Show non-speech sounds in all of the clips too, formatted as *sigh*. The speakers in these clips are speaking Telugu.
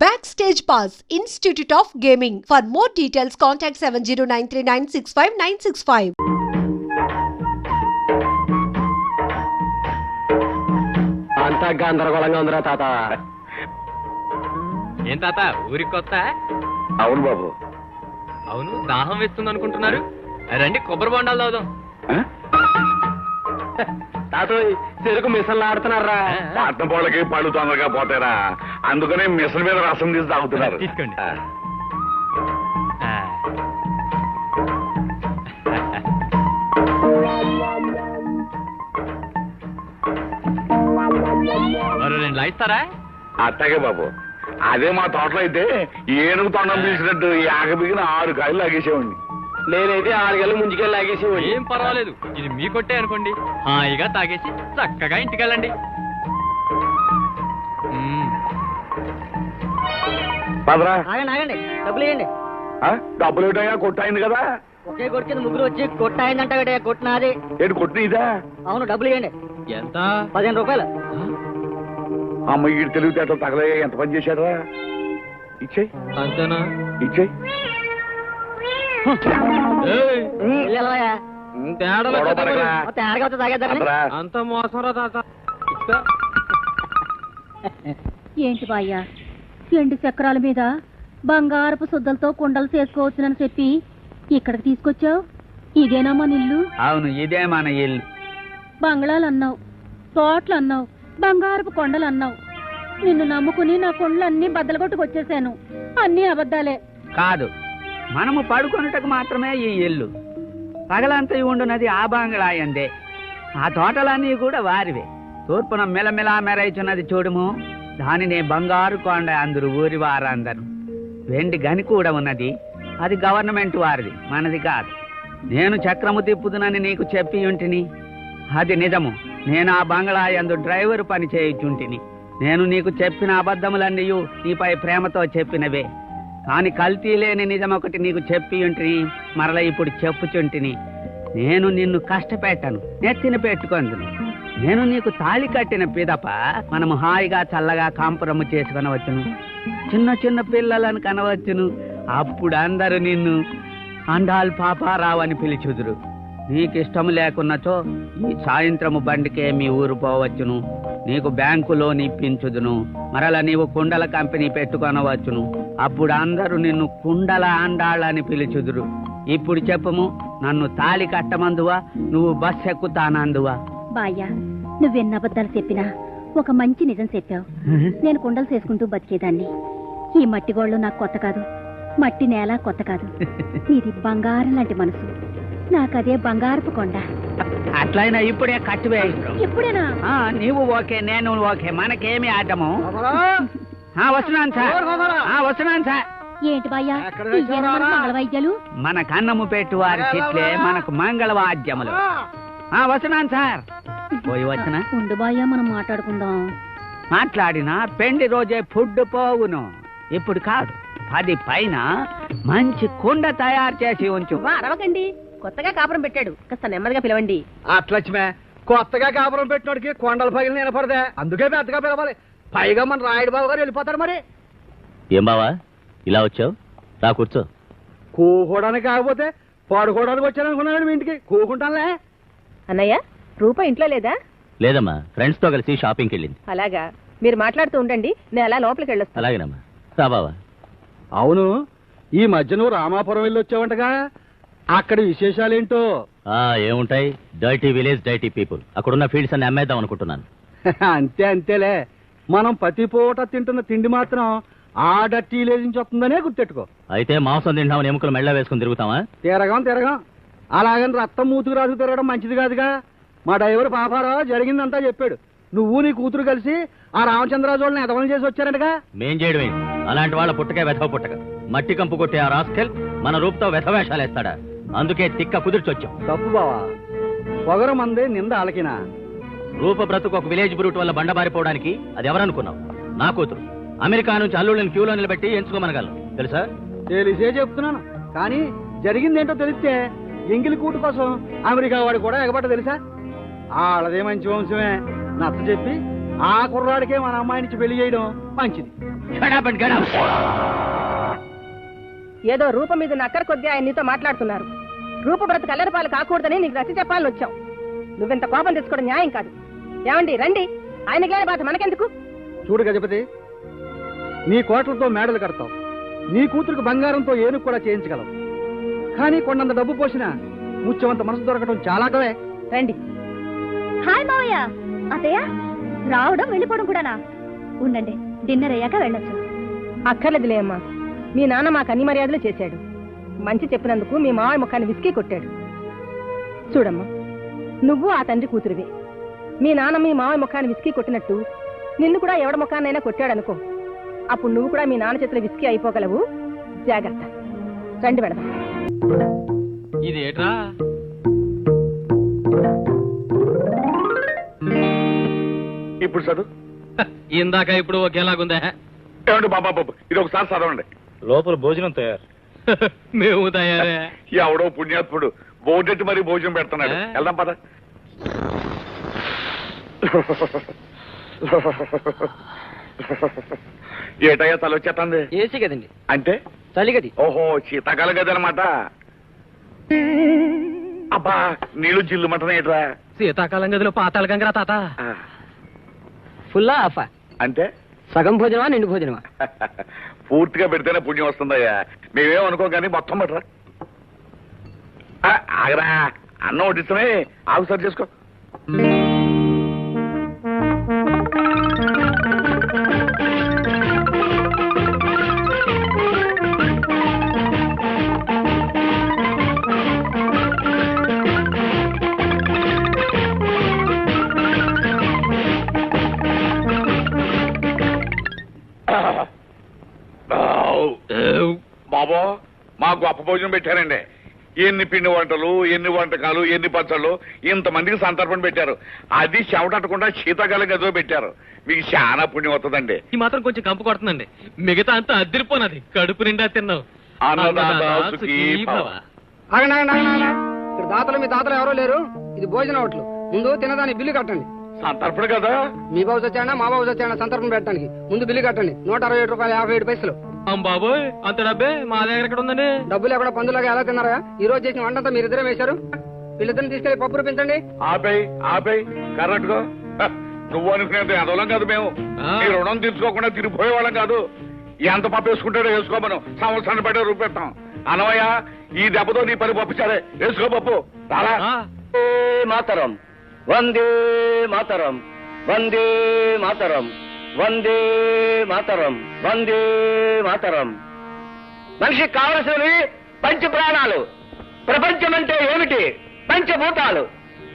Backstage Pass, Institute of Gaming. For more details, contact 7093965965965. అంతా గందరగోళంగా ఉందిరా తాత. ఏం తాత ఊరికి కొత్త అవును బాబు. అవును దాహం వేస్తుంది అనుకుంటున్నారు రండి కొబ్బరి బొండాలు తాగుదాం. ఆ? తాత చెరుకు మిషన్లు ఆడుతున్నారా పట్నం పోళ్ళకి పళ్ళు తొందరగా పోతారా అందుకనే మిషన్ మీద రసం తీసి తాగుతున్నారు. *laughs* తీసుకోండి. మరో రెండు లాయిస్తారా? అట్టగే బాబు. అదే మా తోటలో అయితే ఏనుగు తొండం తీసినట్టు ఈ ఆగబిగిన ఆరు కాయలు లాగేసేవాడిని. నేనైతే ఆరుగేళ్ళు ముందుకెళ్ళి లాగేసి ఏం పర్వాలేదు. ఇది మీ కొట్టే అనుకోండి. హాయిగా తాగేసి చక్కగా ఇంటికెళ్ళండి. మ్మ్. పదరా ఆగండి ఆగండి. డబ్బులు ఇవ్వండి. ఆ? డబ్బులు ఏటయ్యా కొట్టాయింది కదా. ఒకే కొట్టు కింద ముగ్గురు వచ్చి కొట్టాయిందంట గడే కొట్టినాది. ఏంటి కొట్టిన ఇదా? అవును డబ్బులు ఇవ్వండి. ఎంత? పదిహేను రూపాయలు. అమ్మ ఈ తెలివితేటలు తగలయ్యా. ఎంత పని చేశారా ఇచ్చేయి. అంతేనా? ఇచ్చేయి. అంత మోసం రా తాత. ఇస్తా. ఏంటి బాయ్యా? ఎండు చక్రాల మీద బంగారపు సుద్దలతో కుండలు చేసుకోవచ్చునని చెప్పి ఇక్కడికి తీసుకొచ్చావు? ఇదేనా మన ఇల్లు అవును ఇదే మన ఇల్లు. బంగ్లాలు అన్నావు తోటలు అన్నావు బంగారపు కొండలు అన్నావు నిన్ను నమ్ముకుని నా కొండలన్నీ బద్దలగొట్టుకొచ్చేసాను అన్నీ అబద్ధాలే. కాదు మనము పడుకొనుటకు మాత్రమే ఈ ఇల్లు. పగలంతా ఉండునది ఆ బాంగ్లాయందే. ఆ తోటలన్నీ కూడా వారివే. తూర్పున మెలమెలా మెరైచున్నది చూడుము. దానినే బంగారు కొండ అందరు ఊరి వారందరు. వెండి గని కూడా ఉన్నది. అది గవర్నమెంట్ వారిది మనది కాదు. నేను చక్రము తిప్పుదునని నీకు చెప్పి ఉంటిని. అది నిజము. నేను ఆ బంగ్లా యందు డ్రైవర్ పని చేయుచుంటిని. నేను నీకు చెప్పిన అబద్ధములన్నీ నీపై ప్రేమతో చెప్పినవే. కాని కల్తీ లేని నిజం ఒకటి నీకు చెప్పి ఉంటిని మరల ఇప్పుడు చెప్పుచుంటిని. నేను నిన్ను కష్టపెట్టను నెత్తిన పెట్టుకొందును. నేను నీకు తాళి కట్టిన పిదప మనము హాయిగా చల్లగా కాంపురము చేసుకొనవచ్చును చిన్న చిన్న పిల్లలను కనవచ్చును. అప్పుడు అందరూ నిన్ను అండాల్ పాపారావు అని పిలిచుదురు. నీకు ఇష్టం లేకున్నచో ఈ సాయంత్రము బండికే మీ ఊరు పోవచ్చును. నీకు బ్యాంకులో నిప్పించుదును మరల నీవు కుండల కంపెనీ పెట్టుకొనవచ్చును. అప్పుడు అందరూ నిన్ను కుండల అండాళ్ళని పిలుచుదురు. ఇప్పుడు చెప్పుము నన్ను తాళి కట్టమందువా నువ్వు బస్ ఎక్కుతానందువా? బాయ్యా నువ్వెన్ని అబద్ధాలు చెప్పినా ఒక మంచి నిజం చెప్పావు. నేను కుండలు చేసుకుంటూ బతికేదాన్ని. ఈ మట్టి గోళ్ళు నాకు కొత్త కాదు. మట్టి నేల కొత్త కాదు. *laughs* నీది బంగారం లాంటి మనసు. నాకదే బంగారపు కొండ. అట్లయినా ఇప్పుడే కట్టివే ఎప్పుడేనా ఆ, నీవు ఓకే నేను ఓకే. మనకేమి ఆటము? వస్తున్నాను సార్ ఆ, వస్తున్నాను సార్ ఏంటి బాయ్యా ఇయ్యేనా మన మంగళ వైద్యాలు మన కన్నము పెట్టు వారి చెట్లే మనకు మంగళ వాద్యములు ఆ, వస్తున్నాను సార్ పోయి వచ్చిన ఉండు బాయ్యా మనం మాట్లాడుకుందాం. మాట్లాడిన పెండి రోజే ఫుడ్ పోవును. ఇప్పుడు కాదు పది పైన మంచి కుండ తయారు చేసి ఉంచు. అరవకండి కొత్తగా కాపురం పెట్టాడు. కాస్త నెమ్మదిగా పిలవండి. అట్లచ్చిమే కొత్తగా కాపురం పెట్టినోడికి కొండల పగిలి నిలబడదే. అందుకే పెద్దగా పిలవాలి. పైగా మన రాయుడు బాబు గారు వెళ్ళిపోతారు మరి. ఏం బావా? ఇలా వచ్చావు? రా కూర్చో. కూకోవడానికి కాకపోతే పడుకోవడానికి వచ్చాను అనుకున్నాను మీ ఇంటికి. కూకుంటానులే. అన్నయ్య రూప ఇంట్లో లేదా? లేదమ్మా ఫ్రెండ్స్తో కలిసి షాపింగ్కి వెళ్ళింది. అలాగా. మీరు మాట్లాడుతూ ఉండండి నేను అలా లోపలికి వెళ్ళొస్తాను. అలాగేనమ్మా. రా బావా. అవును ఈ మధ్య నువ్వు రామాపురం వెళ్ళి వచ్చావంటగా అక్కడ విశేషాలేంటో? ఆ ఏముంటాయి? డర్టీ విలేజ్ డర్టీ పీపుల్ అక్కడున్న ఫీల్డ్స్ అన్ని అమ్మేద్దాం అనుకుంటున్నాను. *laughs* అంతే అంతేలే. మనం ప్రతి పూట తింటున్న తిండి మాత్రం ఆ లేజ్ నుంచి వస్తుందనే గుర్తెట్టుకో. అయితే మాంసం తింటామని ఎముకలు మెళ్ళ వేసుకుని తిరుగుతావా తిరగం తిరగం. అలాగని రక్తం మూతుకు రాజు తిరగడం మంచిది కాదుగా. మా డ్రైవర్ పాపారావు జరిగిందంతా చెప్పాడు. నువ్వు నీ కూతురు కలిసి ఆ రామచంద్రరాజు వాళ్ళని ఎదవలం చేసి వచ్చారంటగా? మేం చేయడం ఏంటి అలాంటి వాళ్ళ పుట్టకే వెధవ పుట్టక. మట్టి కంపు కొట్టే ఆ రాస్కెల్ మన రూపుతో వెధవేషాలు వేస్తాడా అందుకే తిక్క కుదిర్చొచ్చాం. తప్పు బావా. పొగరు మంది నింద అలకినా రూప బ్రతుకు ఒక విలేజ్ బ్రూట్ వల్ల బండబారిపోవడానికి అది ఎవరనుకున్నావు? నా కూతురు. అమెరికా నుంచి అల్లుళ్ళని క్యూలో నిలబెట్టి ఎంచుకోమనగలను. తెలుసా? తెలిసే చెప్తున్నాను. కానీ జరిగిందేంటో తెలిస్తే ఎంగిలి కూటు కోసం అమెరికా వాడు కూడా ఎగబట్ట తెలుసా? వాళ్ళదే మంచి వంశమే. నచ్చ చెప్పి ఆ కుర్రాడికే మన అమ్మాయి నుంచి పెళ్ళి చేయడం మంచిది. ఏదో రూపం మీద నక్కర కొద్దీ ఆయన నీతో మాట్లాడుతున్నారు. రూప బ్రతకు అల్లరిపాలు కాకూడదని నీకు రసి చెప్పాలని వచ్చాం నువ్వింత కోపం తెచ్చుకోవడం న్యాయం కాదు. ఏమండి రండి. ఆయనకి బాధ మనకెందుకు? చూడు గజపతి నీ కోట్లతో మేడలు కడతావు. నీ కూతురికి బంగారంతో ఏనుగు కూడా చేయించగలవు. కానీ కొండంత డబ్బు పోసినా ముత్యమంత మనసు దొరకడం చాలా కవే రండి. హాయ్ మావయ్య. అతయ్య రావడం వెళ్ళిపోవడం కూడానా? ఉండండి డిన్నర్ అయ్యాక వెళ్ళొచ్చు. అక్కర్లేదులే అమ్మా. మీ నాన్న మాకు అన్ని మర్యాదలు చేశాడు. మంచి చెప్పినందుకు మీ మావయ్య ముఖాన్ని విసికి కొట్టాడు. చూడమ్మా. నువ్వు ఆ తండ్రి కూతురివే. మీ నాన్న మీ మావయ్య ముఖాన్ని విసికి కొట్టినట్టు నిన్ను కూడా ఎవడ ముఖాన్నైనా కొట్టాడనుకో. అప్పుడు నువ్వు కూడా మీ నాన్న చేతిలో విసికి అయిపోగలవు. జాగ్రత్త. రండి వెళదాం ఇది ఏట్రా ఇప్పుడు చదువు. ఇందాక ఇప్పుడు ఒకేలాగుందా. ఏమండి బాబా బాబు ఇది ఒకసారి చదవండి. లోపల భోజనం తయారు. మేము తయారే. ఎవడో పుణ్యాత్ముడు. బోర్డెట్టి మరి భోజనం పెడుతున్నాడు. ఏ? వెళ్దాం పద. ఏటయ్యా తల వచ్చేస్తుంది ఏసీ కదండి. అంటే? చలి గది ఓహో శీతాకాలం గదనమాట అబ్బా నీళ్ళు జిల్లు మటన్ ఏట్రా? శీతాకాలం గదిలో పాతాళ గంగరా తాత. ఫుల్లా ఆఫా. అంటే? సగం భోజనమా నిండు భోజనమా? *laughs* పూర్తిగా పెడితేనే పుణ్యం వస్తుందయ్యా. మేమేం అనుకో కానీ మొత్తం పట్టరా. ఆగరా. అన్నం వడ్డిస్తామే. ఆగు సరి చేసుకో. బాబో మా గొప్ప భోజనం పెట్టారండి. ఎన్ని పిండి వంటలు ఎన్ని వంటకాలు ఎన్ని పచ్చళ్ళు ఇంతమందికి సంతర్పణ పెట్టారు. అది చెవటట్టకుండా శీతాకాలం గదో పెట్టారు. మీకు చాలా పుణ్యం వస్తుందండి. ఈ మాత్రం కొంచెం కంపు కొడుతుందండి. మిగతా అంతా అద్దరిపోనది. కడుపు నిండా తిన్నావు. ఇక్కడ దాతలు మీ తాతలు ఎవరో లేరు. ఇది భోజన హోటల్. ముందు తినదాని బిల్లు కట్టండి. సంతర్పణ కదా? మీ బాబు వచ్చాడా మా బాబు వచ్చాడా సంతర్పణ పెట్టడానికి. ముందు బిల్లు కట్టండి. నూట అరవై ఏడు రూపాయలు యాభై ఏడు పైసలు. బాబోయ్ అంత డబ్బే మా దగ్గర ఎక్కడ ఉందండి? డబ్బులు ఎక్కడ పందులాగా ఎలా తిన్నారా? ఈ రోజు చేసిన వంటంతా మీరిద్దరే వేశారు. వీళ్ళిద్దరిని తీసుకెళ్ళి పప్పు రూపించండి ఆపేయ్ ఆపేయ్ కరెక్ట్గా నువ్వు అనుకునేది అదోలం కాదు మేము. నీ రుణం తీర్చుకోకుండా తిరిగిపోయే వాళ్ళం కాదు. ఎంత పప్పు వేసుకుంటాడో వేసుకోమను సంవత్సరాన్ని బట్టే రూపెడతాం అనవయ్య ఈ దెబ్బతో నీ పని పప్పుచారే వేసుకో పప్పు. రాలా? మాతరం. వందే మాతరం. వందే మాతరం. వందే మాతరం వందే మాతరం. మనిషికి కావలసినవి పంచ ప్రాణాలు ప్రపంచం అంటే ఏమిటి? పంచభూతాలు.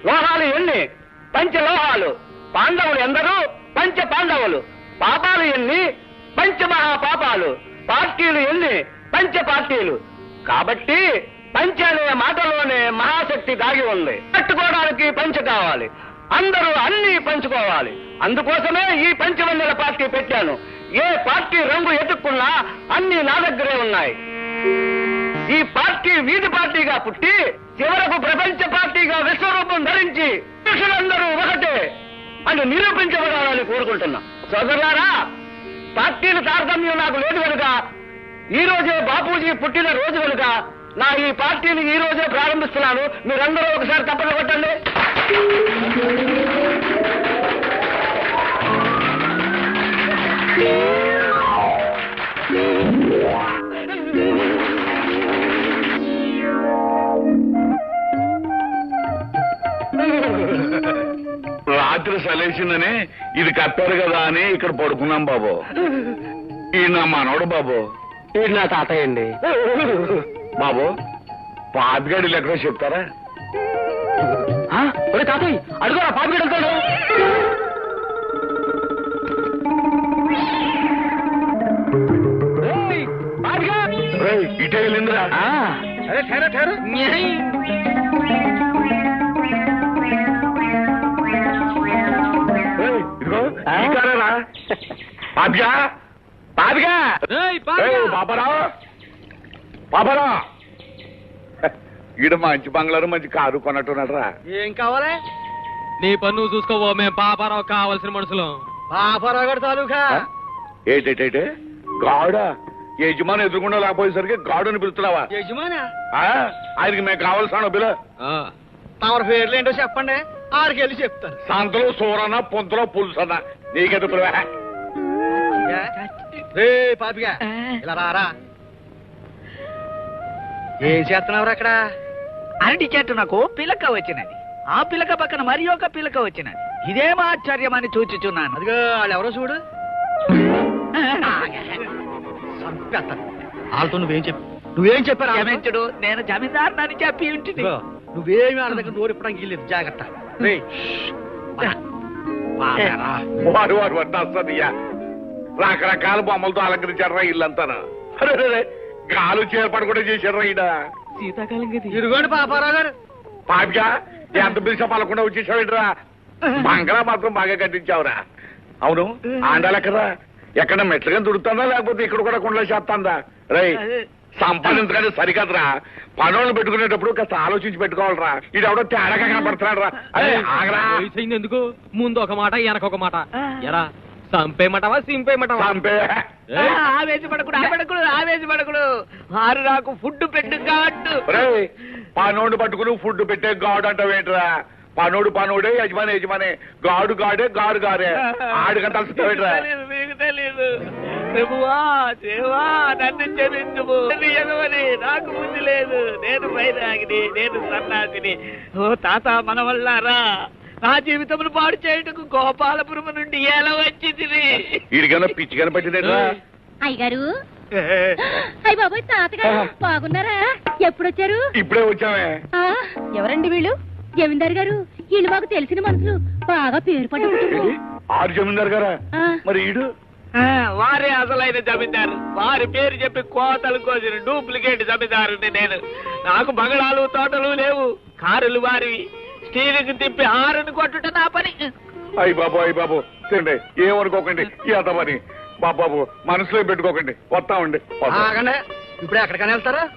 లోహాలు ఎన్ని? పంచలోహాలు. పాండవులు ఎందరూ? పంచ పాండవులు పాపాలు ఎన్ని? పంచమహాపాపాలు. పార్టీలు ఎన్ని? పంచ పార్టీలు కాబట్టి పంచ అనే మాటలోనే మహాశక్తి దాగి ఉంది. పట్టుకోవడానికి పంచ కావాలి. అందరూ అన్ని పంచుకోవాలి. అందుకోసమే ఈ పంచవన్నెల పార్టీ పెట్టాను. ఏ పార్టీ రంగు ఎత్తుక్కున్నా అన్ని నా దగ్గరే ఉన్నాయి. ఈ పార్టీ వీధి పార్టీగా పుట్టి చివరకు ప్రపంచ పార్టీగా విశ్వరూపం ధరించి పురుషులందరూ ఒకటే అని నిరూపించబడాలని కోరుకుంటున్నా. సోదరులారా పార్టీల తారతమ్యం నాకు లేదు కనుక ఈ రోజే బాపూజీ పుట్టిన రోజు కనుక నా ఈ పార్టీని ఈ రోజే ప్రారంభిస్తున్నాను. మీరందరూ ఒకసారి తప్పక కొట్టండి. రాత్రి సలేసిందని ఇది కప్పారు కదా అని ఇక్కడ పడుకున్నాం బాబు. ఈ నా మనవడు బాబు. ఇది నా తాతయ్య అండి. బాబు పాతిగాడిలు ఎక్కడో చెప్తారా? ఒరే తాతయ్య అడుగురా పాపిగడుతాడు ఇటే వెళ్ళిందిరా. అరే ఠేరా ఠేరు. ఇదిగో బాబరా? ఈడ మంచి బంగ్లారు మంచి కారు కొన్నట్టున్నాడు రా ఏం కావాలి? నీ పన్ను చూసుకోవో మేము పాపారావు కావాల్సిన మనుషులం. పాపరాగడు తాలూకా? ఏటేటేటే? గాడా? యజమాని ఎదురుకుండా లేకపోయేసరికి గాడుని పిలుస్తున్నావా? యజమానా? ఆ? ఆయనకి మేము కావాల్సిన బిలు తమరి పేర్లు ఏంటో చెప్పండి. ఆడికి వెళ్ళి చెప్తాను. సంతలో సూరన పొంతలో పులుసన్న. నీకెందుకు పిలువా? రే పాపిగా. ఇలా రారా ఏం చేస్తున్నావు అక్కడ? అరటి చెట్టు నాకు పిలక వచ్చినది. ఆ పిలక పక్కన మరి ఒక పిలక వచ్చినది. ఇదేం ఆశ్చర్యం అని చూచుచున్నాను అదిగో వాళ్ళు ఎవరో చూడు చంపేస్తాను. వాళ్ళతో నువ్వేం చెప్పు. నువ్వేం చెప్పారా క్షమించుడు నేను జమీందారునని చెప్పి ఉంటుంది నువ్వేమి వాళ్ళ దగ్గర నోరు ఇప్పడానికి వీల్లేదు జాగ్రత్త. వారు వారు వడ్డాస్తయ్యా రకరకాల బొమ్మలతో అలంకరించారా ఇల్లంతా గాలు చేర్పాటు కూడా చేశారా ఈడ. శీతాకాలం ఇదిగోండి పాపారావు గారు. పాపిగా ఎంత పిలిచా పలకుండా వచ్చేసావేంట్రా? బంగళా మాత్రం బాగా కట్టించావురా. అవును ఆండాలెక్కరా ఎక్కడ మెట్లుగా దుడుతుందా లేకపోతే ఇక్కడ కూడా కుండలో చేస్తాందా? రై సంపాదించగానే సరికదరా. పనులను పెట్టుకునేటప్పుడు కాస్త ఆలోచించి పెట్టుకోవాలరా. ఇది ఎవడో తేడాగా కనపడుతున్నాడు రా ఎందుకు ముందు ఒక మాట వెనక ఒక మాట. ఎరా సంపేయమంటావా సింపేయమంటావా చంపే. ఆవేశపడకుడు ఆవేశపడకుడు ఆవేశపడకుడు. వారు నాకు ఫుడ్ పెట్టు కావట్టు రేయ్ పనోడు పట్టుకుని ఫుడ్ పెట్టే గాడు అంటావేంట్రా? పనోడు పనోడే యజమాని యజమాని. గాడు గాడే గాడు గారే. ఆడికంటే అలసిపోయేట్రా తెలియదు, ప్రభువా దేవా నన్ను క్షమించుము. ఎగవని నాకు బుద్ధి లేదు. నేను వైరాగిని నేను సన్నాసిని. ఓ తాత మన వల్ల రా నా జీవితమును పాడు చేయుటకు గోపాలపురం నుండి ఎలా వచ్చింది వీడికన్నా పిచ్చి కనపట్టిందేట్రా అయ్యగారు. అయ్య బాబోయ్ తాతగారు బాగున్నారా? ఎప్పుడొచ్చారు? ఇప్పుడే వచ్చామే. ఎవరండి వీళ్ళు? జమీందార్ గారు వీళ్ళు మాకు తెలిసిన మనుషులు బాగా పేరు పడ్డ కుటుంబం. ఆరు జమీందారు గారా? మరి ఈడు? వారే అసలైన జమీందారు. వారి పేరు చెప్పి కోతలు కోసిన డూప్లికేట్ జమీందారుని నేను. నాకు బంగళాలు తోటలు లేవు. కారులు వారివి. స్టీరింగ్ తిప్పి హారని కొట్టుట నా పని. అయ్యి బాబు అయ్యి బాబు. తిండి ఏమనుకోకండి. పని బాబాబు మనసులో పెట్టుకోకండి. వస్తామండి ఇప్పుడు ఎక్కడికైనా వెళ్తారా?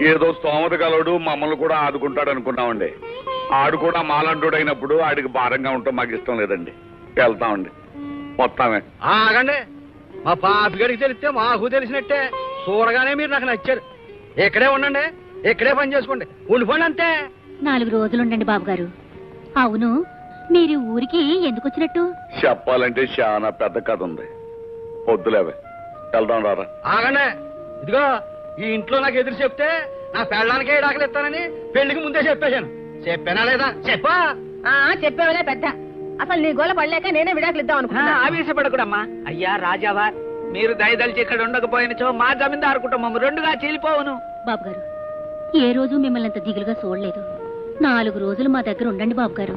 ఏదో స్తోమత కలడు మమ్మల్ని కూడా ఆదుకుంటాడు అనుకున్నామండి ఆడు కూడా మాలంటుడు అయినప్పుడు ఆడికి భారంగా ఉండటం మాకు ఇష్టం లేదండి. వెళ్తామండి వస్తామే ఆగండి. మా పాపి గడికి తెలిస్తే మాకు తెలిసినట్టే. చూడగానే మీరు నాకు నచ్చారు. ఇక్కడే ఉండండి. ఇక్కడే పని చేసుకోండి. ఉండిపోండి అంతే. నాలుగు రోజులుండండి బాబు గారు అవును మీరు ఊరికి ఎందుకు వచ్చినట్టు? చెప్పాలంటే చాలా పెద్ద కథ ఉంది. వద్దులేవే వెళ్దాం రారా. ఆగండి. ఇదిగో ఈ ఇంట్లో నాకు ఎదురు చెప్తే నా పెళ్ళానికే డాకలు ఇస్తానని పెళ్ళికి ముందే చెప్పేశాను. చెప్పానా లేదా? చెప్పా. చెప్పేవలే పెద్ద. అసలు నీ గోల పడలేక నేనే విడాకులు ఇద్దాం అనుకున్నా ఆవేశపడకుడమ్మా. అయ్యా రాజావా మీరు దయదలిచి ఇక్కడ ఉండకపోయినచో మా జమీందారు కుటుంబం రెండుగా చీలిపోవును. బాబు గారు ఏ రోజు మిమ్మల్ని అంత దిగులుగా చూడలేదు. నాలుగు రోజులు మా దగ్గర ఉండండి బాబు గారు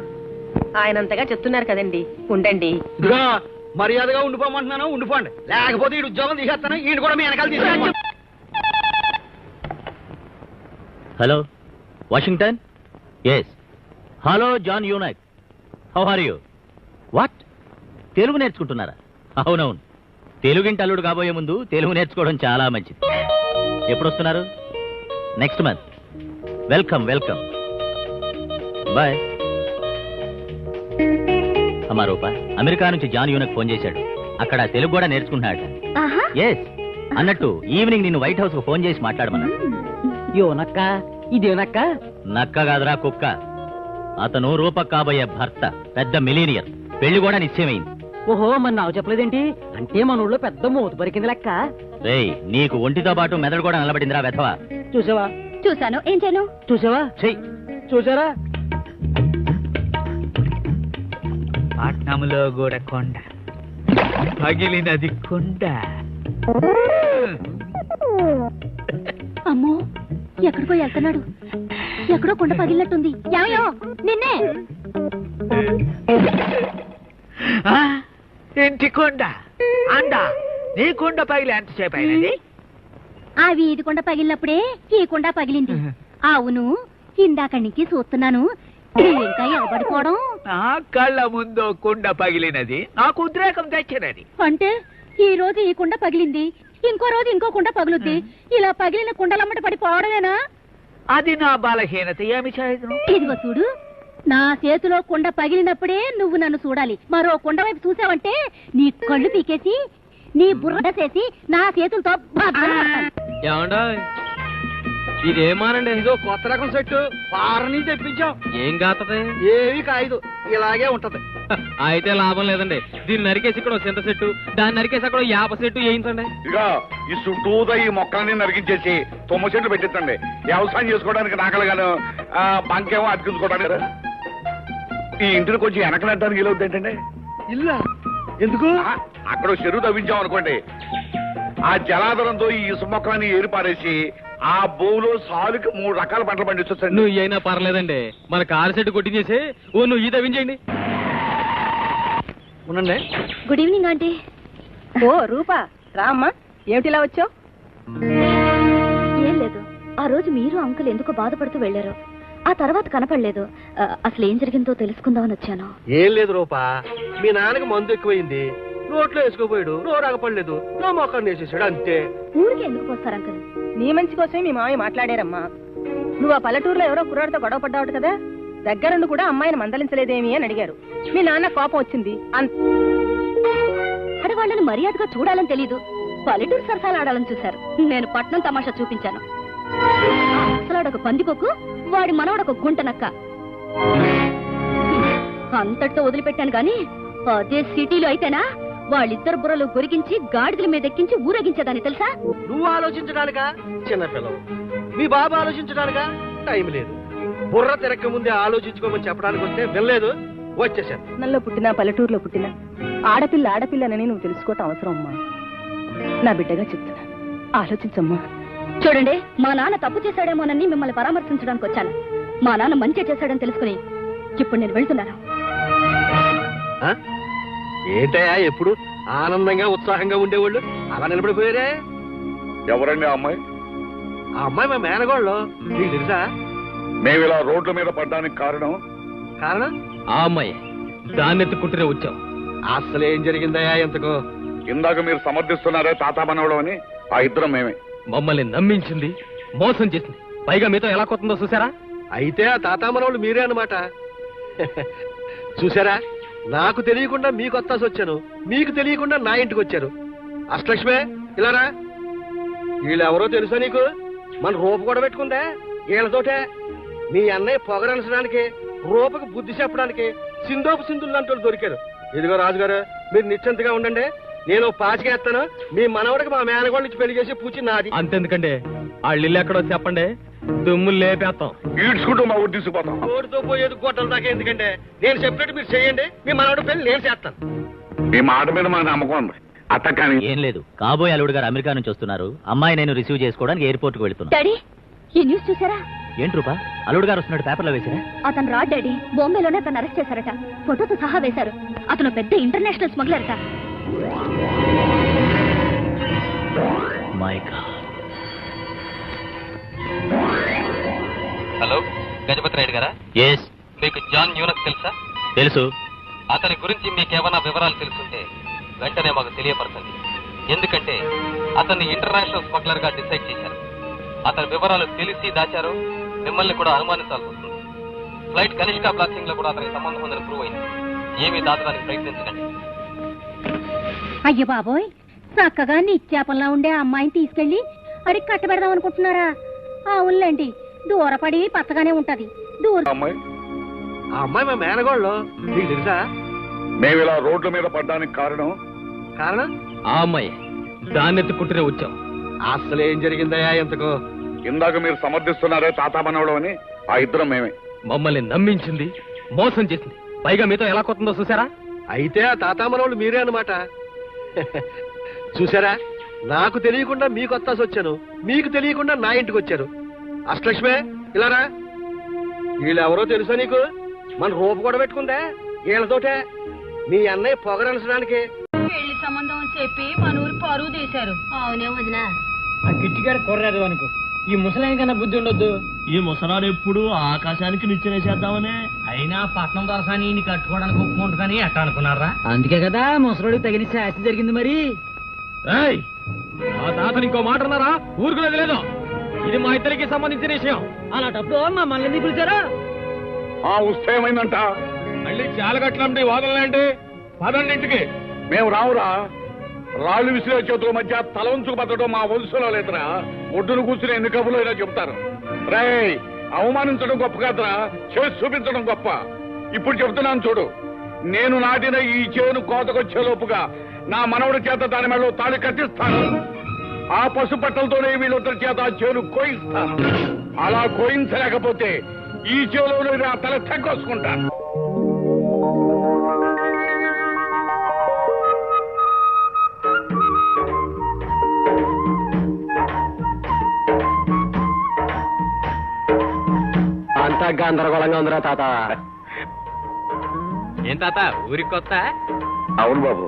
ఆయనంతగా చెప్తున్నారు కదండి. ఉండండి. ఇదిగో మర్యాదగా ఉండిపోమంటున్నాను ఉండిపోండి. లేకపోతే ఈ ఉద్యోగం తీసేస్తాను ఈయన కూడా మీ వెనకాల తీసేస్తాను hello Washington? Yes hello John Unique how are you what Telugu నేర్చుకుంటున్నారా? అవునవును. తెలుగింటి అల్లుడు కాబోయే ముందు తెలుగు నేర్చుకోవడం చాలా మంచిది. ఎప్పుడు వస్తున్నారు next month welcome welcome bye అమ్మా రూప అమెరికా నుంచి జాన్ యూనక్ ఫోన్ చేశాడు. అక్కడ తెలుగు కూడా నేర్చుకుంటున్నాడు. ఎస్ అన్నట్టు ఈవినింగ్ నిన్ను వైట్ హౌస్కు ఫోన్ చేసి మాట్లాడమన్నాడు. యోనక్క ఇదేనక్క? నక్క కాదురా కుక్క. అతను రూప కాబోయే భర్త పెద్ద మిలీనియర్. పెళ్ళి కూడా నిశ్చయమైంది. ఓహో మన నాకు చెప్పలేదేంటి? అంటే మన ఊళ్ళో పెద్ద మూత పరికింది లెక్క. రేయ్ నీకు ఒంటితో పాటు మెదడు కూడా నిలబడిందిరా వెధవా. చూసావా? చూశాను. ఏం చేయను? చూసావా? చెయ్యి చూసారా? పట్నంలో కూడా కొండ. పగిలినది కొండ. అమ్మో ఎక్కడికో వెళ్తున్నాడు. ఎక్కడో కొండ పగిలినట్టుంది. యాయో నిన్నే. ఆ, ఇంటి కొండ? అండ? నీ కొండ పగిలి ఎంతసేపు అయినది? ఆ వీధి కొండ పగిలినప్పుడే ఈ కొండ పగిలింది. అవును ఇందాక నుంచి చూస్తున్నాను. ఇంకా నా కళ్ళ ముందు కుండ పగిలినది నాకు ఉద్రేకం తెచ్చినది. అంటే ఈ రోజు ఈ కుండ పగిలింది ఇంకో రోజు ఇంకో కుండ పగులుద్ది. ఇలా పగిలిన కుండలమ్మట పడి పోవడమేనా అది నా బలహీనత. ఏమి చేయదు ఇదిగో చూడు నా చేతిలో కుండ పగిలినప్పుడే నువ్వు నన్ను చూడాలి. మరో కుండ వైపు చూసావంటే నీ కళ్ళు పీకేసి నీ బుర్ర చేసి నా చేతులతో. ఏమండో? ఇదేమానండి? ఇదో కొత్త రకం సెట్టు. పారని తెప్పించాం. ఏం కాతది ఏవి కాయదు. ఇలాగే ఉంటది. *laughs* అయితే లాభం లేదండి. దీన్ని నరికేసి ఇక్కడ చింత చెట్టు దాన్ని నరికేసి అక్కడ యాప చెట్టు వేయించండి. ఇక ఈ చుట్టూతో ఈ మొక్కల్ని నరికించేసి తుమ్మ చెట్లు పెట్టించండి. వ్యవసాయం చేసుకోవడానికి నాకలుగాను బంకేమో అతికించుకోవడానికి ఈ ఇంటిని కొంచెం వెనకనడానికి ఇలా ఏంటండి? ఇల్లా? ఎందుకు? అక్కడ చెరువు తవ్వించాం అనుకోండి. ఆ జలాధరంతో ఈ ఇసుక మొక్కలని ఏరి పారేసి ఆ బోవులో సాలుకి మూడు రకాల పంటలు పండించొచ్చండి నువ్వు అయినా పర్లేదండి. మన కారు చెట్టు కొట్టించేసి ఓ నువ్వు ఈ తవ్వించేయండి ఉండండి. Good evening aunty. ఓ రూపా రామ్మా. ఏమిటిలా వచ్చావు? ఏం లేదు. ఆ రోజు మీరు అంకుల్ ఎందుకో బాధపడుతూ వెళ్ళారు. ఆ తర్వాత కనపడలేదు. అసలు ఏం జరిగిందో తెలుసుకుందామని వచ్చాను. ఏం లేదు రూపా. మీ నాన్నకి మందు ఎక్కువైంది. నోట్లో వేసుకోపోయాడు నోరు ఆగపడలేదు. నా మొక్కను వేసేసాడు. అంతే. ఊరికి ఎందుకు వస్తారు అంకుల్? నీ మంచి కోసమే మీ మామయ్య మాట్లాడారమ్మా. నువ్వు ఆ పల్లెటూరులో ఎవరో కుర్రాడితో గొడవ పడ్డావు కదా? దగ్గరుండి కూడా అమ్మాయిని మందలించలేదేమి అని అడిగారు. మీ నాన్న కోపం వచ్చింది. అంత వాళ్ళని మర్యాదగా చూడాలని తెలీదు. పల్లెటూరు సరసాలు ఆడాలని చూశారు. నేను పట్నం తమాషా చూపించాను. అసలు ఆడొక పందికొక్కు వాడి మనవడొక గుంట నక్క అంతటితో వదిలిపెట్టాను గాని అదే సిటీలో అయితేనా? వాళ్ళిద్దరు బుర్రలు గొరిగించి గాడిదల మీద ఎక్కించి ఊరేగించేదాన్ని తెలుసా? నువ్వు ఆలోచించడానికా? చిన్నపిల్లవు. మీ బాబు ఆలోచించడానికా? టైం లేదు. బుర్ర తిరక్క ముందే ఆలోచించుకోమని చెప్పడానికి వస్తే వెళ్ళలేదు వచ్చేసాను. పట్టణంలో పుట్టినా పల్లెటూరులో పుట్టినా ఆడపిల్ల ఆడపిల్లనని నువ్వు తెలుసుకోవటం అవసరం అమ్మా. నా బిడ్డగా చెప్తున్నా. ఆలోచించమ్మా. చూడండి మా నాన్న తప్పు చేశాడేమోనని మిమ్మల్ని పరామర్శించడానికి వచ్చాను. మా నాన్న మంచి చేశాడని తెలుసుకుని ఇప్పుడు నేను వెళ్తున్నాను. ఆ? ఏంటయ్యా ఎప్పుడు? ఆనందంగా ఉత్సాహంగా ఉండేవాళ్ళు? అలా నిలబడిపోయారే? ఎవరండి ఆ అమ్మాయి? ఆ అమ్మాయి మా మేనగోళ్ళు. నీకు తెలుసా? మేము ఇలా రోడ్ల మీద పడ్డానికి కారణం? కారణం? ఆ అమ్మాయి. దాన్ని ఎత్తుకుంటూనే వచ్చాం. అసలు ఏం జరిగిందయ్యా ఎంతకో ఇందాక మీరు సమర్థిస్తున్నారే తాతా మనవడం అని ఆ ఇద్దరం మేమే. మమ్మల్ని నమ్మించింది మోసం చేసింది. పైగా మీతో ఎలా కొత్తందో చూసారా? అయితే ఆ తాతామనవులు మీరే అన్నమాట. చూసారా? నాకు తెలియకుండా మీకు వత్తాసి వచ్చాను. మీకు తెలియకుండా నా ఇంటికి వచ్చారు. అష్టలక్ష్మే ఇలారా వీళ్ళెవరో తెలుసా నీకు? మన రూప కూడా పెట్టుకుందే వీళ్ళతోటే మీ అన్నయ్య పొగరనసడానికి రూపకు బుద్ధి చెప్పడానికి సింధోపు సింధులు లాంటి దొరికారు. ఇదిగో రాజుగారు మీరు నిశ్చింతగా ఉండండి. నేను పాచికేస్తాను మీ మనవడికి మా మేనగోళ్ళ నుంచి పెళ్ళి చేసి పూచి నాది. అంతెందుకండి. వాళ్ళ ఇల్లు ఎక్కడో చెప్పండి. దుమ్ములు లేపేస్తాం ఈడ్చుకుంటూ మా ఊరు తీసుకుపోతాం. పోయేది గొడ్డల దాకా ఎందుకంటే నేను చెప్పినట్టు మీరు చేయండి మీ మనవడి పెళ్ళి నేను చేస్తాను. మీ మాట మీద మా నమ్మకం ఉంది. అత్త కానీ ఏం లేదు. కాబోయే అల్లుడు గారు అమెరికా నుంచి వస్తున్నారు. అమ్మాయి నేను రిసీవ్ చేసుకోవడానికి ఎయిర్పోర్ట్కు వెళ్తున్నా. డాడీ ఈ న్యూస్ చూసారా? ఏంటి రూపా? అల్లుడు గారు వస్తున్నాడు పేపర్లో వేసిరా అతను రా డాడీ. బాంబేలోనే అతను అరెస్ట్ చేశారట. ఫోటోతో సహా వేశారు. అతను పెద్ద ఇంటర్నేషనల్ స్మగ్లర్ అట my god hello Gajapati Rayudu గారా? ఎస్ మీకు జాన్ న్యూనక్ తెలుసా? తెలుసు. అతని గురించి మీకేమైనా వివరాలు తెలుసుంటే వెంటనే మాకు తెలియపరచండి. ఎందుకంటే అతన్ని ఇంటర్నేషనల్ స్మగ్లర్గా డిసైడ్ చేశారు. అతని వివరాలు తెలిసి దాచారు మిమ్మల్ని కూడా అనుమానించాల్సి వస్తుంది ఫ్లైట్ కనిష్క బ్లాస్టింగ్లో కూడా అతనికి సంబంధం ఉందని ప్రూవ్ అయింది. ఏమీ దాచడానికి ప్రయత్నించకండి. అయ్యో బాబోయ్ చక్కగా నిత్యాపంలా ఉండే అమ్మాయిని తీసుకెళ్ళి అడిగి కట్టబెడదాం అనుకుంటున్నారా అవునులేండి దూరపడి పచ్చగానే ఉంటది. దూర అమ్మాయి? ఆ అమ్మాయి మా మేనగోళ్ళు. నీకు తెలుసా? మేము ఇలా రోడ్ల మీద పడ్డానికి కారణం? కారణం? ఆ అమ్మాయి. దాన్ని ఎత్తుకుంటూనే వచ్చాం. అసలు ఏం జరిగిందయ్యా ఎంతకో ఇందాక మీరు సమర్థిస్తున్నారే తాతా మనవడం అని ఆ ఇద్దరం మేమే. మమ్మల్ని నమ్మించింది మోసం చేసింది. పైగా మీతో ఎలా కొత్తందో చూసారా? అయితే ఆ తాతామనవులు మీరే అన్నమాట. చూసారా? నాకు తెలియకుండా మీకు వత్తాసి వచ్చాను. మీకు తెలియకుండా నా ఇంటికి వచ్చారు. అష్టలక్ష్మే ఇలారా వీళ్ళెవరో తెలుసా నీకు? మన రూప కూడా పెట్టుకుందే వీళ్ళతోటే. మీ అన్నయ్య పొగరనసడానికి పెళ్ళి సంబంధం చెప్పి మన ఊరు పరువు తీశారు. అవునే వదినా. ఆ గిట్టిగాడు కొర్రాడు అనుకో. ఈ ముసలాయన కన్నా బుద్ధి ఉండొద్దు. ఈ ముసలాడు ఎప్పుడు ఆకాశానికి నిచ్చెనేసేద్దామని అయినా పట్నం దొరసాని ఈయన కట్టుకోవడానికి ఒప్పుకుంటుందని ఎట్ట అనుకున్నారా అందుకే కదా ముసలోడికి తగిన శాస్తి జరిగింది మరి. ఏయ్! ఆ తాతని ఇంకో మాట అన్నారా? ఊరుకునేది లేదు. ఇది మా ఇద్దరికి సంబంధించిన విషయం. అలాంటప్పుడు మమ్మల్ని ఎందుకు పిలిచారా? ఆ వస్తే ఏమైందంట? మళ్ళీ చాలగట్లండి వాదనలేండి పదండి ఇంటికి. మేము రావురా. రాళ్ళు విసిరే చేతుల మధ్య తల ఉంచుకు బతకడం మా వంశంలో లేదురా. ఒడ్డును కూర్చుని ఎన్ని కబుర్లు అయినా చెప్తారు రేయ్ అవమానించడం గొప్ప కాదురా. చేసి చూపించడం గొప్ప. ఇప్పుడు చెప్తున్నాను చూడు. నేను నాటిన ఈ చేను కోతకొచ్చే లోపుగా నా మనవడి చేత దాని మెడలో తాళి కట్టిస్తాను. ఆ పశు పట్టలతోనే వీళ్ళిద్దరి చేత ఆ చేను కోయిస్తాను అలా కోయించలేకపోతే ఈ చేలో నా తల తగ్గొసుకుంటాను అంతా గందరగోళంగా ఉందిరా తాత. ఏం తాత ఊరికి కొత్త అవును బాబు.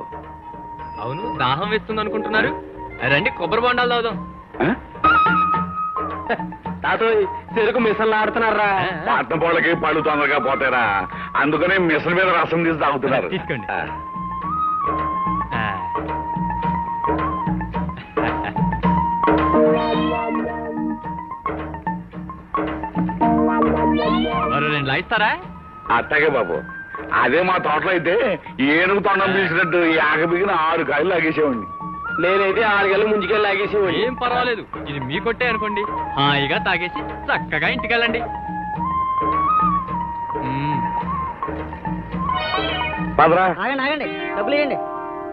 అవును దాహం వేస్తుంది అనుకుంటున్నారు రండి కొబ్బరి బొండాలు తాగుదాం. తాత చెరుకు మిషన్లు ఆడుతున్నారా? పట్నం పోళ్ళకి పళ్ళు తొందరగా పోతారా అందుకనే మిషన్ మీద రసం తీసి తాగుతున్నారు. తీసుకోండి. మరో రెండు లాయిస్తారా? అట్టగే బాబు. అదే మా తోటలో అయితే ఏనుగు తొండం తీసినట్టు ఈ ఆరు కాయలు లాగేసేవాడిని. నేనైతే ఆరుగేళ్ళు ముందుకెళ్ళి లాగేసి ఏం పర్వాలేదు. ఇది మీ కొట్టే అనుకోండి. హాయిగా తాగేసి చక్కగా ఇంటికి వెళ్ళండి మ్మ్. పదరా ఆగండి ఆగండి. డబ్బులు ఇవ్వండి.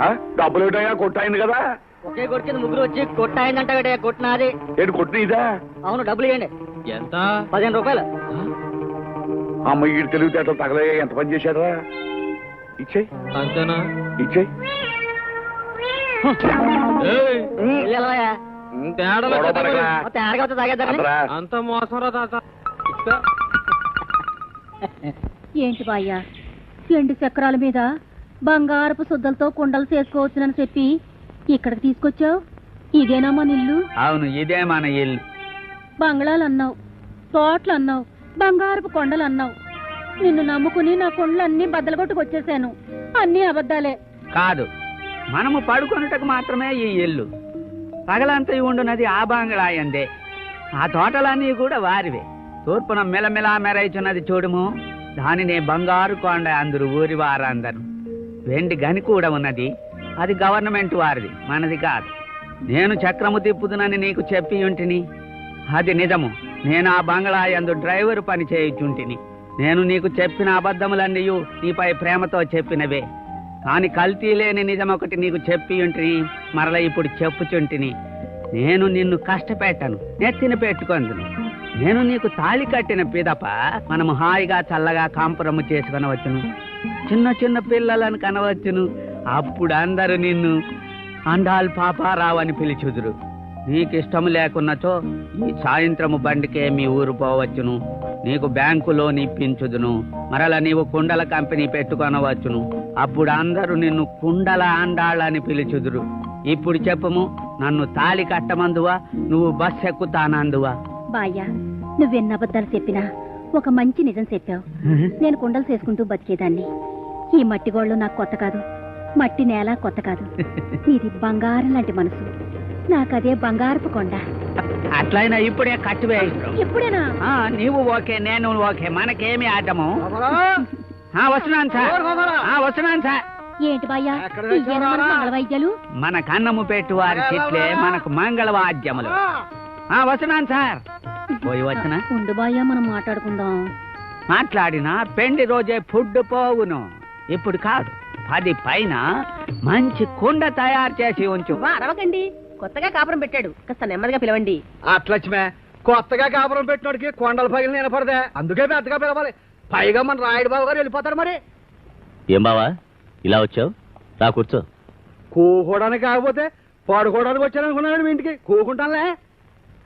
ఆ? డబ్బులు ఏటయ్యా కొట్టాయింది కదా? ఒకే కొట్టింది ముగ్గురు వచ్చి కొట్టాయిందంట కొట్టినాది ఏంటి కొట్టిన ఇదా? అవును డబ్బులు ఇవ్వండి. ఎంత? పదిహేను రూపాయలు. అమ్మ ఈ తెలివితేటలు తగలే ఎంత పని చేశారా ఇచ్చేయి. అంతేనా? ఇచ్చేయి. అంత మోసం రా తాత. ఇస్తా. ఏంటి బాయ్యా? ఎండు చక్రాల మీద బంగారపు శుద్ధలతో కుండలు చేసుకోవచ్చునని చెప్పి ఇక్కడికి తీసుకొచ్చావు? ఇదేనా మన ఇల్లు అవును ఇదే మన ఇల్లు. బంగ్లాలు అన్నావు తోటలు అన్నావు బంగారపు కొండలు అన్నావు నిన్ను నమ్ముకుని నా కొండలన్నీ బద్దలగొట్టుకొచ్చేసాను అన్నీ అబద్ధాలే. కాదు మనము పడుకొనుటకు మాత్రమే ఈ ఇల్లు. పగలంతా ఉండునది ఆ బాంగ్లాయందే ఆ తోటలన్నీ కూడా వారివే. తూర్పున మెలమెలా మెరైచున్నది చూడుము. దానినే బంగారు కొండ అందరు ఊరి వారందరు. వెండి గని కూడా ఉన్నది. అది గవర్నమెంట్ వారిది మనది కాదు. నేను చక్రము తిప్పుదునని నీకు చెప్పి ఉంటిని. అది నిజము. నేను ఆ బంగ్లా యందు డ్రైవర్ పని చేయుచుంటిని. నేను నీకు చెప్పిన అబద్ధములన్నీ నీపై ప్రేమతో చెప్పినవే. కాని కల్తీ లేని నిజం ఒకటి నీకు చెప్పి ఉంటిని. మరల ఇప్పుడు చెప్పుచుంటిని నేను నిన్ను కష్టపెట్టను నెత్తిన పెట్టుకొందును. నేను నీకు తాళి కట్టిన పిదప మనము హాయిగా చల్లగా కాంపురము చేసుకొనవచ్చును చిన్న చిన్న పిల్లలను కనవచ్చును. అప్పుడు అందరూ నిన్ను అండాల్ పాపారావు అని పిలిచుదురు. నీకిష్టము లేకున్నచో ఈ సాయంత్రము బండికే మీ ఊరు పోవచ్చును. నీకు బ్యాంకులో నిప్పించుదును. మరల నీవు కుండల కంపెనీ పెట్టుకొనవచ్చును. అప్పుడు అందరూ నిన్ను కుండల అండాళ్ళని పిలుచుదురు. ఇప్పుడు చెప్పుము నన్ను తాళి కట్టమందువా నువ్వు బస్ ఎక్కుతానందువా బాయ్యా నువ్వెన్న అబద్ధాలు చెప్పినా ఒక మంచి నిజం చెప్పావు. నేను కుండలు చేసుకుంటూ బతికేదాన్ని. ఈ మట్టి గోళ్ళు నాకు కొత్త కాదు. మట్టి నేల కొత్త కాదు. *laughs* నీది బంగారం లాంటి మనసు. నాకదే బంగారపు కొండ. అట్లయినా ఇప్పుడే కట్టివే. ఎప్పుడేనా ఆ, నీవు ఓకే నేను ఓకే మనకేమి ఆడము ఆ, వస్తున్నాను సార్ ఆ, వస్తున్నాను సార్ ఏంటి బాయ్యా మన కన్నము పెట్టు వారి చిట్లే మనకు మంగళవాద్యములు. ఆ, వస్తున్నాను సార్. పోయి వచ్చిన? ఉండు బాయ్యా మనం మాట్లాడుకుందాం. మాట్లాడిన పెండి రోజే ఫుడ్ పోవును. ఇప్పుడు కాదు పది పైన మంచి కుండ తయారు చేసి ఉంచు. అరవకండి కొత్తగా కాపురం పెట్టాడు. కాస్త నెమ్మదిగా పిలవండి. అట్లచ్మే కొత్తగా కాపురం పెట్టినోడికి కొండల పగిలి నిలబడదే అందుకే పెద్దగా పిలవాలి. పైగా మన రాయుడు బాబు గారు వెళ్ళిపోతారు మరి. ఏం బావా? ఇలా వచ్చావు? రా కూర్చో. కూకోవడానికి కాకపోతే పడుకోవడానికి వచ్చాను అనుకున్నాను మీ ఇంటికి. కూకుంటానులే.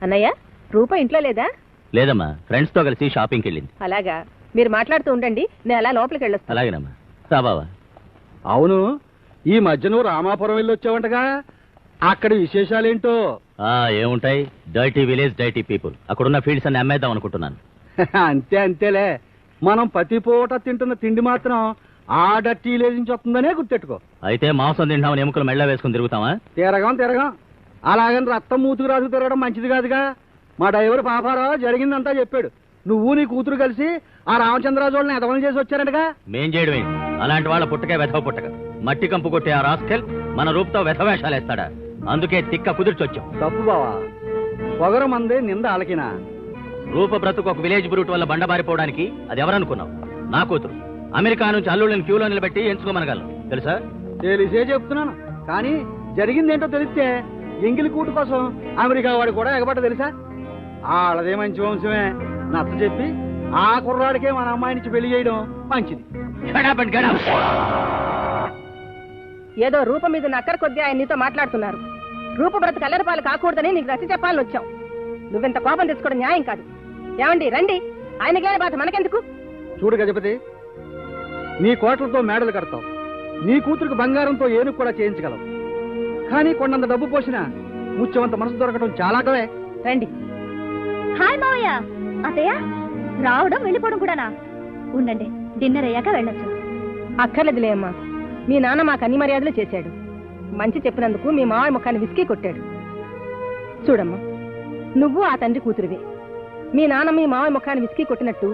అన్నయ్య రూప ఇంట్లో లేదా? లేదమ్మా ఫ్రెండ్స్తో కలిసి షాపింగ్కి వెళ్ళింది. అలాగా. మీరు మాట్లాడుతూ ఉండండి నేను అలా లోపలికి వెళ్ళొస్తాను. అలాగేనమ్మా. రా బావా. అవును ఈ మధ్య నువ్వు రామాపురం వెళ్ళి వచ్చావంటగా అక్కడ విశేషాలేంటో? ఆ ఏముంటాయి? Dirty village dirty people. అక్కడున్న ఫీల్డ్స్ అన్ని అమ్మేద్దాం అనుకుంటున్నాను. *laughs* అంతే అంతేలే. మనం ప్రతి పూట తింటున్న తిండి మాత్రం ఆ డర్టీ విలేజ్ నుంచి వస్తుందనే గుర్తెట్టుకో. అయితే మాంసం తింటామని ఎముకలు మెళ్ళ వేసుకుని తిరుగుతావా తిరగం తిరగం. అలాగని రక్తం మూతుకు రాజు తిరగడం మంచిది కాదుగా. మా డ్రైవర్ పాపారావు జరిగిందంతా చెప్పాడు. నువ్వు నీ కూతురు కలిసి ఆ రామచంద్రరాజు వాళ్ళని ఎదవలం చేసి వచ్చారంటగా? మేం చేయడం ఏంటి అలాంటి వాళ్ళ పుట్టకే వెధవ పుట్టక. మట్టి కంపు కొట్టే ఆ రాస్కెల్ మన రూపుతో వ్యధవేషాలేస్తాడా అందుకే తిక్క కుదిర్చొచ్చాం. తప్పు బావా. పొగర మందే నింద అలకినా. రూప బ్రతుకు ఒక విలేజ్ బ్రూట్ వల్ల బండబారిపోవడానికి అది ఎవరనుకున్నావు? నా కూతురు. అమెరికా నుంచి అల్లుళ్ళని క్యూలో నిలబెట్టి ఎంచుకోమనగలను. తెలుసా? తెలిసే చెప్తున్నాను. కానీ జరిగిందేంటో తెలిస్తే ఎంగిలి కూటు కోసం అమెరికా వాడు కూడా ఎగబట్ట తెలుసా? వాళ్ళదే మంచి వంశమే. నచ్చ చెప్పి ఆ కుర్రాడికే మన అమ్మాయి నుంచి పెళ్ళి చేయడం మంచిది. ఏదో రూపం మీద నక్కర కొద్దీ ఆయన నీతో మాట్లాడుతున్నారు. రూప బ్రతుకు అల్లరిపాలు కాకూడదని నీకు రసి చెప్పాలని వచ్చాం నువ్వింత కోపం తెచ్చుకోవడం న్యాయం కాదు. ఏమండి రండి. ఆయనకేని బాధ మనకెందుకు? చూడు గజపతి నీ కోట్లతో మేడలు కడతావు. నీ కూతురికి బంగారంతో ఏనుగు కూడా చేయించగలవు. కానీ కొండంత డబ్బు పోసినా ముత్యమంత మనసు దొరకడం చాలా కవే రండి. హాయ్ మావయ్య. అతయ్య రావడం వెళ్ళిపోవడం కూడానా? ఉండండి డిన్నర్ అయ్యాక వెళ్ళొచ్చు. అక్కర్లేదులే అమ్మా. మీ నాన్న మాకు అన్ని మర్యాదలు చేశాడు. మంచి చెప్పినందుకు మీ మావయ్య ముఖాన్ని విసికి కొట్టాడు. చూడమ్మా నువ్వు ఆ తండ్రి కూతురివే. మీ నాన్న మీ మావయ్య ముఖాన్ని విసికి కొట్టినట్టు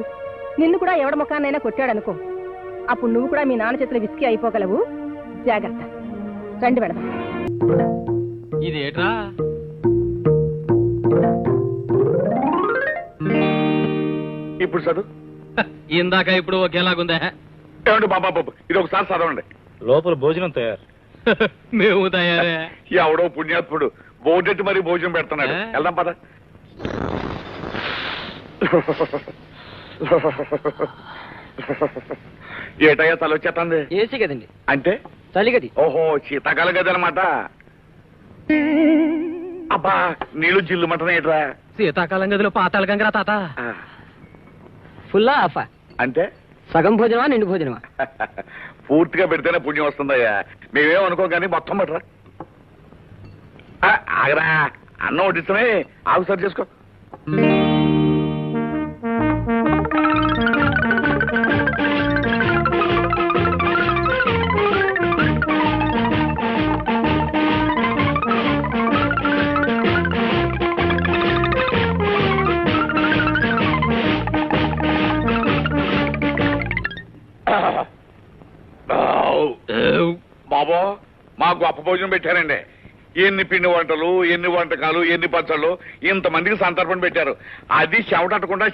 నిన్ను కూడా ఎవడ ముఖాన్నైనా కొట్టాడనుకో. అప్పుడు నువ్వు కూడా మీ నాన్న చేతిలో విసికి అయిపోగలవు. జాగ్రత్త. రండి వెడదాం ఇదేట్రా? ఇప్పుడు చదువు. ఇందాక ఇప్పుడు ఒకేలాగుందా. ఏమండి బాబా బాబు ఇది ఒకసారి చదవండి. లోపల భోజనం తయారు. *laughs* మేము తయారే. ఎవడో పుణ్యాత్ముడు. బోర్డెట్టి మరి భోజనం పెడుతున్నాడు? వెళ్దాం పద. ఏటయ్యా తల వచ్చేస్తుంది ఏసీ కదండి. అంటే? చలిగది. ఓహో శీతాకాలం గదనమాట అబ్బా నీళ్ళు జిల్లు మంటనేట్రా శీతాకాలం గదిలో పాతాళ గంగరా తాత. ఫుల్లా ఆఫా. అంటే? సగం భోజనమా నిండు భోజనమా? *laughs* పూర్తిగా పెడితేనే పుణ్యం వస్తుందయ్యా. మేమేం అనుకో కానీ మొత్తం పట్టరా. ఆగరా. అన్నం వడ్డిస్తామే ఆకు సరి చేసుకో. భోజనం పెట్టారండి. ఎన్ని పిండి వంటలు ఎన్ని వంటకాలు ఎన్ని పచ్చళ్ళు ఇంతమందికి సంతర్పణ పెట్టారు. అది చెమటట్టకుండా